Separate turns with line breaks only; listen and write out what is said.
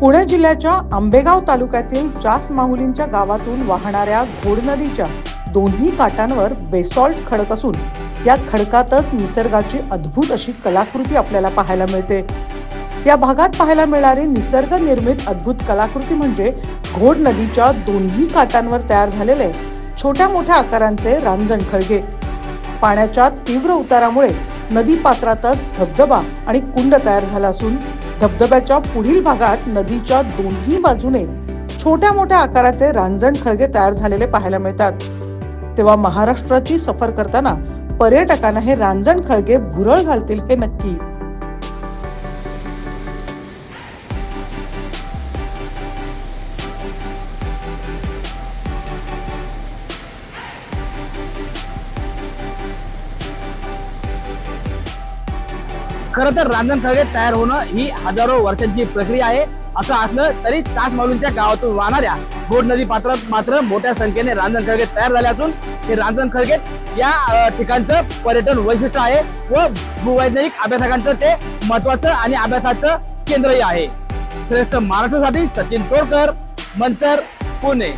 पुणे जिल्ह्याच्या आंबेगाव तालुक्यातील जास माहुलींच्या गावातून वाहणाऱ्या घोड नदीच्या दोन्ही काठांवर बेसॉल्ट खडक असून या खडकातच निसर्गाची अद्भुत अशी कलाकृती आपल्याला पाहायला मिळते. या भागात पाहायला मिळणारी निसर्ग निर्मित अद्भुत कलाकृती म्हणजे घोड नदीच्या दोन्ही काठांवर तयार झालेले छोट्या मोठ्या आकारांचे रांजण खळगे. पाण्याच्या तीव्र उतारामुळे नदी पात्रातच धबधबा आणि कुंड तयार झाला असून धबधब्याच्या पुढील भागात नदीच्या दोन्ही बाजूने छोट्या मोठ्या आकाराचे रांजण खळगे तयार झालेले पाहायला मिळतात. तेव्हा महाराष्ट्राची सफर करताना पर्यटकांना हे रांजण खळगे भुरळ घालतील हे नक्की.
खरं तर रांजण खळगे तयार होणं ही हजारो वर्षांची प्रक्रिया आहे. असं असलं तरी तास मालूंच्या गावातून वाहणाऱ्या गोड नदी पात्रात मात्र मोठ्या संख्येने रांजण खळगे तयार झाले असून हे रांजण खळगे या ठिकाणचं पर्यटन वैशिष्ट्य आहे व भूवैज्ञानिक अभ्यासकांचं ते महत्वाचं आणि अभ्यासाचं केंद्रही आहे. श्रेष्ठ महाराष्ट्रासाठी सचिन तोडकर मंचर पुणे.